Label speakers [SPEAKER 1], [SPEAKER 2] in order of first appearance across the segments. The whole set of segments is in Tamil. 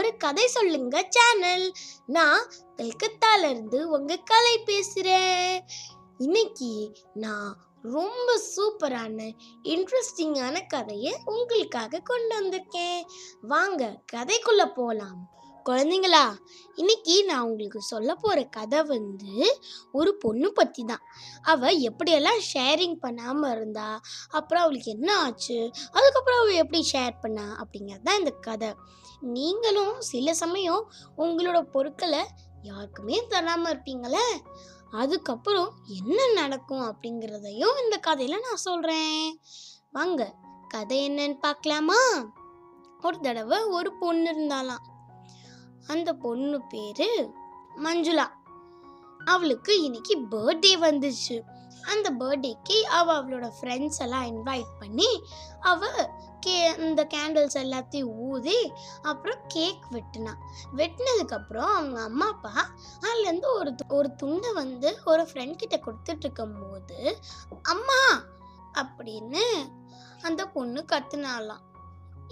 [SPEAKER 1] ஒரு கதை சொல்லுங்க சேனல் நான் கல்கத்தால இருந்து உங்க கலை பேசுறேன். இன்னைக்கு நான் ரொம்ப சூப்பரான இன்ட்ரெஸ்டிங்கான கதையை உங்களுக்காக கொண்டு வந்திருக்கேன். வாங்க கதைக்குள்ள போலாம். குழந்தைங்களா? இன்னைக்கு நான் உங்களுக்கு சொல்ல போகிற கதை வந்து ஒரு பொண்ணு பற்றி தான். அவள் எப்படியெல்லாம் ஷேரிங் பண்ணாமல் இருந்தா அப்புறம் அவளுக்கு என்ன ஆச்சு அதுக்கப்புறம் அவள் எப்படி ஷேர் பண்ணா அப்படிங்கிறது தான் இந்த கதை. நீங்களும் சில சமயம் உங்களோட பொருட்களை யாருக்குமே தராமல் இருப்பீங்களே? அதுக்கப்புறம் என்ன நடக்கும் அப்படிங்கிறதையும் இந்த கதையில் நான் சொல்கிறேன் வாங்க கதை என்னன்னு பார்க்கலாமா? ஒரு தடவை ஒரு பொண்ணு இருந்தாலாம். அந்த பொண்ணு பேரு மஞ்சுளா. அவளுக்கு இன்னைக்கு பர்த்டே வந்துச்சு. அந்த பர்த்டேக்கு அவ அவளோட ஃப்ரெண்ட்ஸ் எல்லாம் இன்வைட் பண்ணி அவ கே இந்த கேண்டில்ஸ் எல்லாத்தையும் ஊதி அப்புறம் கேக் வெட்டினா. வெட்டினதுக்கப்புறம் அவங்க அம்மா அப்பா அதுலேருந்து ஒரு து- ஒரு துண்டை வந்து ஒரு ஃப்ரெண்ட் கிட்ட கொடுத்துட்டு இருக்கும்போது அம்மா! அப்படின்னு அந்த பொண்ணு கத்துனாலாம்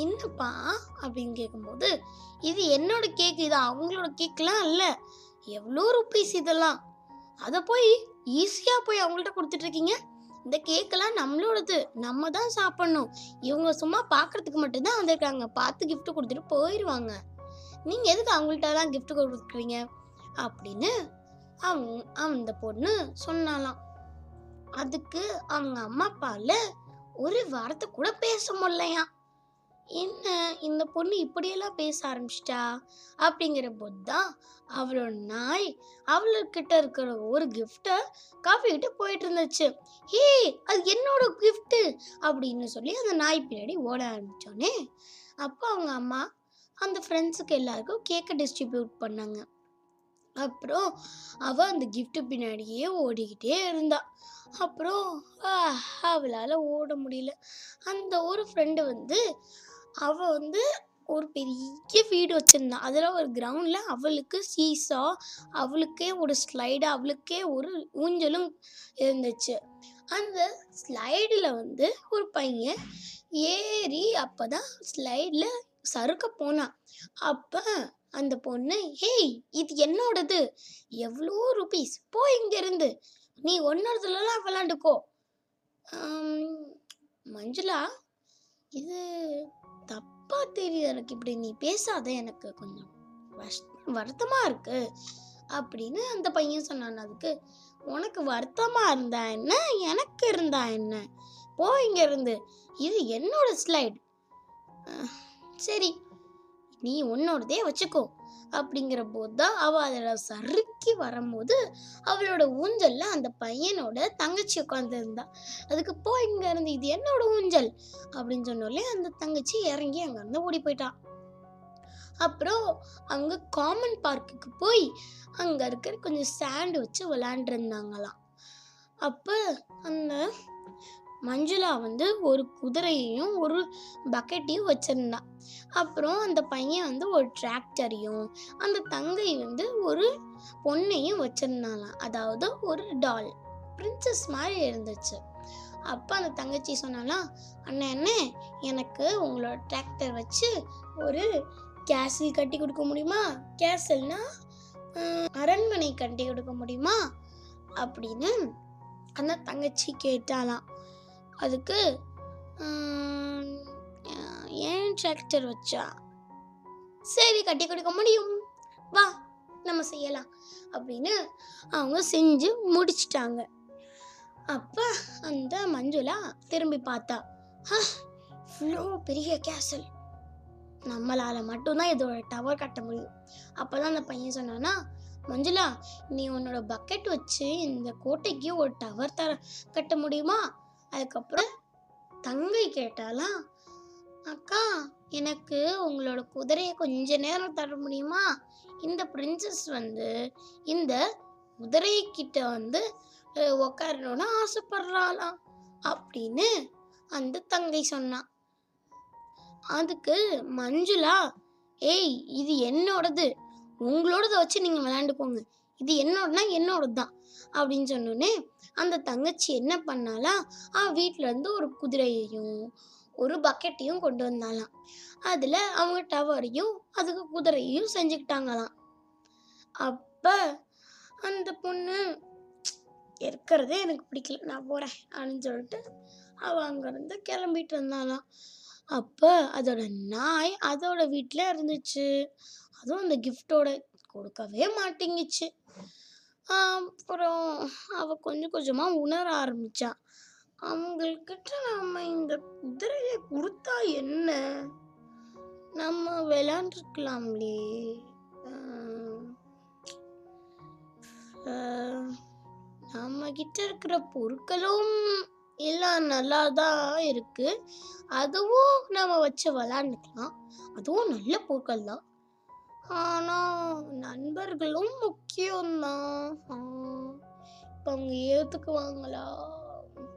[SPEAKER 1] என்னப்பா அப்படின்னு கேட்கும்போது இது என்னோட கேக் இது அவங்களோட கேக்லாம் இல்லை. எவ்வளோ ருப்பீஸ் இதெல்லாம்? அதை போய் ஈஸியாக போய் அவங்கள்ட்ட கொடுத்துட்டு இருக்கீங்க? இந்த கேக்கெல்லாம் நம்மளோடது. நம்ம தான் சாப்பிடணும். இவங்க சும்மா பார்க்கறதுக்கு மட்டும்தான் வந்திருக்காங்க. பார்த்து கிஃப்ட் கொடுத்துட்டு போயிடுவாங்க நீங்கள் எதுக்கு அவங்கள்ட்டலாம் கிஃப்ட் கொடுக்குறீங்க? அப்படின்னு அவங்க அந்த பொண்ணு சொன்னாலாம். அதுக்கு அவங்க அம்மா அப்பால ஒரு வாரத்தை கூட பேச முடியலையாம். என்ன இந்த பொண்ணு இப்படியெல்லாம் பேச ஆரம்பிச்சிட்டா? அப்படிங்கிற போது தான் அவளோட நாய் அவள்கிட்ட இருக்கிற ஒரு கிஃப்டை காப்பிக்கிட்டு போயிட்டு இருந்துச்சு. ஹே அது என்னோட கிஃப்ட்டு அப்படின்னு சொல்லி அந்த நாய் பின்னாடி ஓட ஆரம்பித்தோடனே அப்போ அவங்க அம்மா அந்த ஃப்ரெண்ட்ஸுக்கு எல்லாருக்கும் கேக்கை டிஸ்ட்ரிபியூட் பண்ணாங்க. அப்புறம் அவள் அந்த கிஃப்ட்டு பின்னாடியே ஓடிக்கிட்டே இருந்தா. அப்புறம் அவளால் ஓட முடியல. அந்த ஒரு ஃப்ரெண்டு வந்து அவள் வந்து ஒரு பெரிய வீடு வச்சுருந்தான் அதில் ஒரு கிரவுண்டில் அவளுக்கு சீசா அவளுக்கே ஒரு ஸ்லைடு அவளுக்கே ஒரு ஊஞ்சலும் இருந்துச்சு. அந்த ஸ்லைடில் வந்து ஒரு பையன் ஏறி அப்போ தான் ஸ்லைடில் சறுக்க போனான் அப்போ அந்த பொண்ணு ஹேய் இது என்னோடது. எவ்வளோ ருபீஸ் போ இங்கேருந்து. நீ ஒன்னொருத்துலலாம் விளாண்டுக்கோ. மஞ்சுளா இது தப்பா தெரியுது எனக்கு இப்படி நீ பேசாத எனக்கு கொஞ்சம் வஷ் வருத்தமா இருக்கு அப்படின்னு அந்த பையன் சொன்னான். அதுக்கு உனக்கு வருத்தமா இருந்தா என்ன? எனக்கு இருந்தா என்ன? போ இங்க இருந்து இது என்னோட ஸ்லைட் சரி நீ உன்னோடதே வச்சுக்கோ. அப்படிங்கிற போது தான் அவள் அதில் சறுக்கி வரும்போது அவளோட ஊஞ்சலில் அந்த பையனோட தங்கச்சி உட்காந்துருந்தா அதுக்கு போ இங்கேருந்து இது என்னோட ஊஞ்சல் அப்படின்னு சொன்னோடலே அந்த தங்கச்சி இறங்கி அங்கேருந்து ஓடி போயிட்டான் அப்புறம் அங்கே காமன் பார்க்குக்கு போய் அங்கே இருக்கிற கொஞ்சம் சாண்டு வச்சு விளையாண்டுருந்தாங்களாம். அப்போ அந்த மஞ்சுளா வந்து ஒரு குதிரையையும் ஒரு பக்கெட்டையும் வச்சிருந்தா. அப்புறம் அந்த பையன் வந்து ஒரு டிராக்டரையும் அந்த தங்கை வந்து ஒரு பொண்ணையும் வச்சிருந்தாலாம் அதாவது ஒரு டால் பிரின்சஸ் மாதிரி இருந்துச்சு. அப்போ அந்த தங்கச்சி சொன்னாலாம் அண்ணே அண்ணே எனக்கு உங்களோட டிராக்டர் வச்சு ஒரு கேசில் கட்டி கொடுக்க முடியுமா? கேசல்னா அரண்மனை கட்டி கொடுக்க முடியுமா? அப்படின்னு அந்த தங்கச்சி கேட்டாலாம் அதுக்கு ஏன் டிராக்டர் வச்சா? சரி கட்டி கொடுக்க முடியும். வா நம்ம செய்யலாம் அப்படின்னு அவங்க செஞ்சு முடிச்சிட்டாங்க. அப்போ அந்த மஞ்சுளா திரும்பி பார்த்தா இவ்வளோ பெரிய கேசல் நம்மளால மட்டும்தான் இதோட டவர் கட்ட முடியும். அப்பதான் அந்த பையன் சொன்னானா மஞ்சுளா நீ உன்னோட பக்கெட் வச்சு இந்த கோட்டைக்கு ஒரு டவர் தர கட்ட முடியுமா? அதுக்கப்புறம் தங்கை கேட்டாலாம் அக்கா எனக்கு உங்களோட குதிரையை கொஞ்ச நேரம் தர முடியுமா? இந்த பிரின்சஸ் வந்து இந்த குதிரை கிட்ட வந்து உக்காரணும்னு ஆசைப்படுறாளாம் அப்படின்னு அந்த தங்கை சொன்னான் அதுக்கு மஞ்சுளா ஏய் இது என்னோடது. உங்களோடத வச்சு நீங்கள் விளையாண்டுக்கோங்க. இது என்னோடனா என்னோடது தான் அப்படின்னு சொன்னோடனே அந்த தங்கச்சி என்ன பண்ணாலாம் அவன் வீட்ல இருந்து ஒரு குதிரையையும் ஒரு பக்கெட்டையும் கொண்டு வந்தாலாம் அதில் அவங்க டவரையும் அதுக்கு குதிரையும் செஞ்சுக்கிட்டாங்களாம். அப்போ அந்த பொண்ணு இருக்கிறதே எனக்கு பிடிக்கல நான் போகிறேன் அப்படின்னு சொல்லிட்டு அவள் அங்கேருந்து கிளம்பிட்டு இருந்தாலாம் அப்போ அதோட நாய் அதோட வீட்டில் இருந்துச்சு. அதுவும் அந்த கிஃப்டோட கொடுக்கவே மாட்டேங்குச்சு. அப்புறம் அவ கொஞ்சம் கொஞ்சமாக உணர ஆரம்பிச்சா. அவங்கக்கிட்ட நம்ம இந்த குதிரையை கொடுத்தா என்ன? நம்ம விளையாண்டுருக்கலாம்லே. நம்ம கிட்ட இருக்கிற பொருட்களும் எல்லாம் நல்லா தான் இருக்கு. அதுவும் நம்ம வச்சு விளாண்டுக்கலாம் அதுவும் நல்ல பொருட்கள் தான் ஆனால் நண்பர்களும் முக்கியம்தான். இப்போ அவங்க ஏற்றுக்குவாங்களா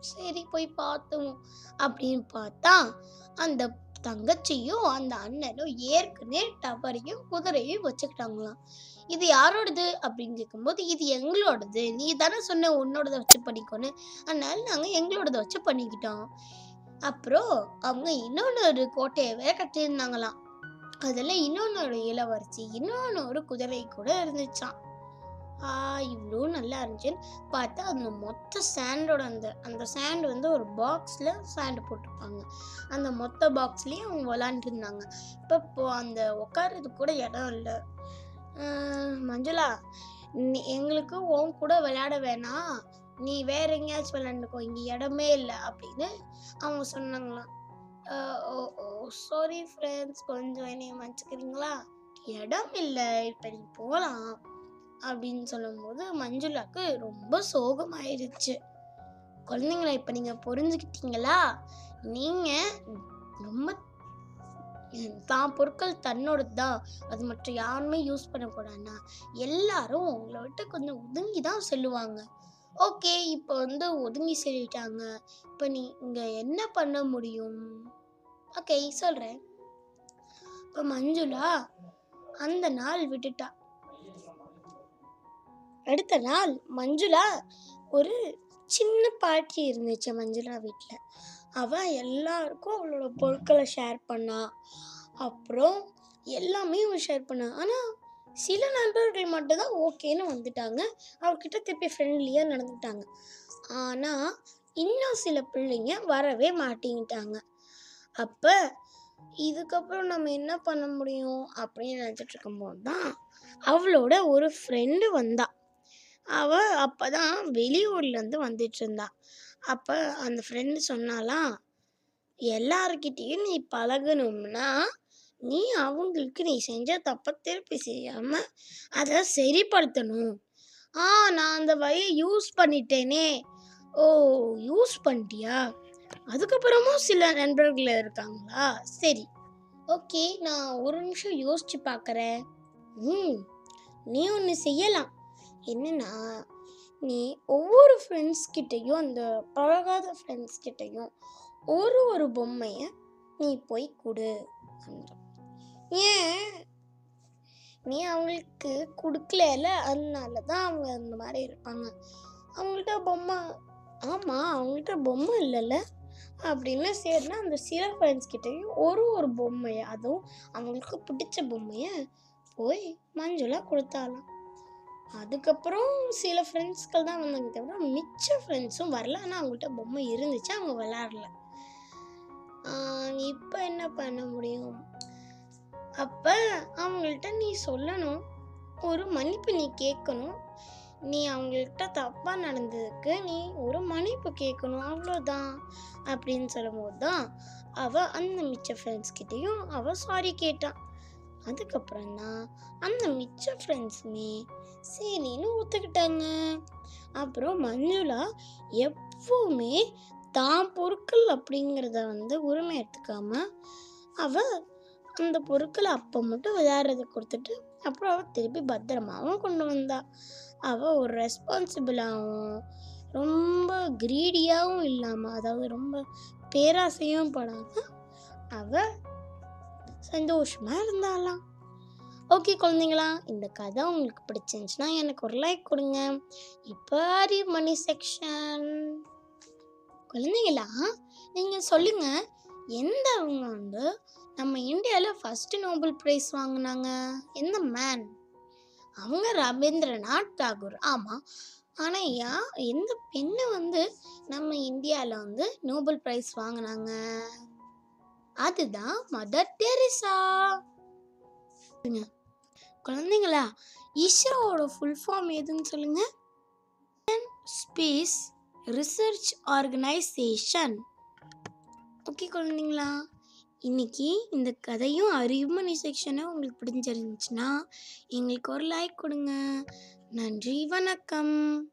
[SPEAKER 1] சரி போய் பார்த்துவோம் அப்படின்னு பார்த்தா அந்த தங்கச்சியும் அந்த அண்ணனும் ஏற்கனவே டவரையும் குதிரையும் வச்சுக்கிட்டாங்களாம். இது யாரோடது? அப்படின்னு கேட்கும்போது இது எங்களோடது. நீ தானே சொன்ன உன்னோடத வச்சு பண்ணிக்கோன்னு. அதனால நாங்கள் எங்களோடதை வச்சு பண்ணிக்கிட்டோம். அப்புறம் அவங்க இன்னொன்று ஒரு கோட்டையை வேற கட்டியிருந்தாங்களாம் அதில் இன்னொன்னொரு ஒரு இளவரசி இன்னொன்று ஒரு குதிரை கூட இருந்துச்சான் ஆ இவ்வளோ நல்லா இருந்துச்சுன்னு பார்த்தா அந்த மொத்த சாண்டோட அந்த அந்த சாண்ட் வந்து ஒரு பாக்ஸில் சாண்டு போட்டிருப்பாங்க அந்த மொத்த பாக்ஸ்லேயும் அவங்க விளாண்டுருந்தாங்க இப்போ இப்போ அந்த உட்கார்றதுக்கு கூட இடம் இல்லை. மஞ்சுளா நீ எங்களுக்கு உன் கூட விளையாட வேணாம். நீ வேற எங்கேயாச்சும் விளையாண்டுக்கோ இங்கே இடமே இல்லை அப்படின்னு அவங்க சொன்னாங்களாம். சாரி ஃப்ரெண்ட்ஸ் கொஞ்சம் என்னைய மன்னிச்சுக்கிறீங்களா? இடம் இல்லை இப்போ நீ போகலாம் அப்படின்னு சொல்லும்போது மஞ்சுளாக்கு ரொம்ப சோகமாயிருச்சு. குழந்தைங்களா இப்போ நீங்கள் புரிஞ்சுக்கிட்டீங்களா? நீங்கள் ரொம்ப தான் பொருட்கள் தன்னோடது தான் அது மற்ற யாருமே யூஸ் பண்ணக்கூடாதுன்னா எல்லாரும் உங்களை விட்டு கொஞ்சம் ஒதுங்கி தான் சொல்லுவாங்க. ஓகே இப்போ வந்து ஒதுங்கி சொல்லிட்டாங்க. இப்போ நீங்கள் இங்கே என்ன பண்ண முடியும்? ஓகே சொல்கிறேன் இப்போ மஞ்சுளா அந்த நாள் விட்டுட்டா. அடுத்த நாள் மஞ்சுளா ஒரு சின்ன பாட்டி இருந்துச்சு மஞ்சுளா வீட்டில் அவள் எல்லாருக்கும் அவளோட பொருட்களை ஷேர் பண்ணா. அப்புறம் எல்லாமே அவள் ஷேர் பண்ணா. ஆனால் சில நண்பர்கள் மட்டும்தான் ஓகேன்னு வந்துட்டாங்க. அவர்கிட்ட திருப்பி ஃப்ரெண்ட்லியாக நடந்துட்டாங்க. ஆனால் இன்னும் சில பிள்ளைங்க வரவே மாட்டேங்கிட்டாங்க. அப்போ இதுக்கப்புறம் நம்ம என்ன பண்ண முடியும்? அப்படின்னு நினச்சிட்டு இருக்கும்போது தான் அவளோட ஒரு ஃப்ரெண்டு வந்தா. அவ அப்பதான் வெளியூர்லேருந்து வந்துட்டு இருந்தா அப்போ அந்த ஃப்ரெண்டு சொன்னாலாம் எல்லாருக்கிட்டேயும் நீ பழகணும்னா நீ அவங்களுக்கு நீ செஞ்ச தப்பை திருப்பி செய்யாமல் அதை சரிப்படுத்தணும். ஆ நான் அந்த வழியை யூஸ் பண்ணிட்டேனே. ஓ யூஸ் பண்ணிட்டியா? அதுக்கப்புறமும் சில நண்பர்கள் இருக்காங்களா? சரி. ஓகே நான் ஒரு நிமிஷம் யோசிச்சு பார்க்குறேன் ம் நீ ஒன்று செய்யலாம். என்னன்னா நீ ஒவ்வொரு ஃப்ரெண்ட்ஸ் கிட்டேயும் அந்த பழகாத ஃப்ரெண்ட்ஸ் கிட்டேயும் ஒரு ஒரு பொம்மையை நீ போய் கொடு. ஏன்? நீ அவங்களுக்கு கொடுக்கல அதனால தான் அவங்க அந்த மாதிரி இருப்பாங்க. அவங்கள்ட்ட பொம்மை ஆமாம் அவங்கள்ட்ட பொம்மை இல்லைல்ல அப்படின்னு சரினா அந்த சில ஃப்ரெண்ட்ஸ் கிட்டேயும் ஒரு ஒரு பொம்மையை அதுவும் அவங்களுக்கு பிடிச்ச பொம்மையை போய் மஞ்சளாக கொடுத்தாலாம். அதுக்கப்புறம் சில ஃப்ரெண்ட்ஸ்கள் தான் வந்தாங்க தவிர மிச்ச ஃப்ரெண்ட்ஸும் வரல. ஆனால் அவங்கள்ட்ட பொம்மை இருந்துச்சு அவங்க விளாடல இப்போ என்ன பண்ண முடியும்? அப்போ அவங்கள்ட்ட நீ சொல்லணும். ஒரு மன்னிப்பு நீ கேட்கணும். நீ அவங்கள்ட்ட தப்பாக நடந்ததுக்கு நீ ஒரு மன்னிப்பு கேட்கணும் அவ்வளோதான் அப்படின்னு சொல்லும்போது தான் அவள் அந்த மிச்ச ஃப்ரெண்ட்ஸ் கிட்டேயும் அவள் சாரி கேட்டான் அதுக்கப்புறம் தான் அந்த மிச்ச ஃப்ரெண்ட்ஸுமே சரின்னு ஒத்துக்கிட்டாங்க. அப்புறம் மஞ்சுளா எப்பவுமே தான் பொருட்கள் அப்படிங்கிறத வந்து உரிமை எடுத்துக்காம அவள் அந்த பொருட்களை அப்போ மட்டும் விளையாடுறதுக்கு கொடுத்துட்டு அப்புறம் அவள் திருப்பி பத்திரமாவும் கொண்டு வந்தா. அவள் ஒரு ரெஸ்பான்சிபிளாகவும் ரொம்ப கிரீடியாகவும் இல்லாமல் அதாவது ரொம்ப பேராசையும் படாமல் அவள் சந்தோஷமாக இருந்தாலாம். ஓகே குழந்தைங்களா இந்த கதை உங்களுக்கு பிடிச்சிருந்துச்சுன்னா எனக்கு ஒரு லைக் கொடுங்க. இப்போ மணி செக்ஷன் குழந்தைங்களா நீங்கள் சொல்லுங்கள் எந்தவங்க வந்து நம்ம இந்தியாவில் ஃபஸ்ட்டு நோபல் ப்ரைஸ் வாங்கினாங்க? எந்த மேன் அவங்க ரவீந்திரநாத் தாகூர். ஆமாம் ஆனால் யா எந்த பெண்ணு வந்து நம்ம இந்தியாவில் வந்து நோபல் ப்ரைஸ் வாங்கினாங்க? அதுதான் மதர் டெரிசா. குழந்தைங்களா இஸ்ரோவோட ஃபுல் ஃபார்ம் எதுன்னு சொல்லுங்க? ஸ்பேஸ் ரிசர்ச் ஆர்கனைசேஷன் ஓகே குழந்தைங்களா. இன்னைக்கு இந்த கதையும் அறிவுமணி செக்ஷனும் உங்களுக்கு பிடிச்சிருந்துச்சுன்னா எங்களுக்கு ஒரு லைக் கொடுங்க. நன்றி வணக்கம்.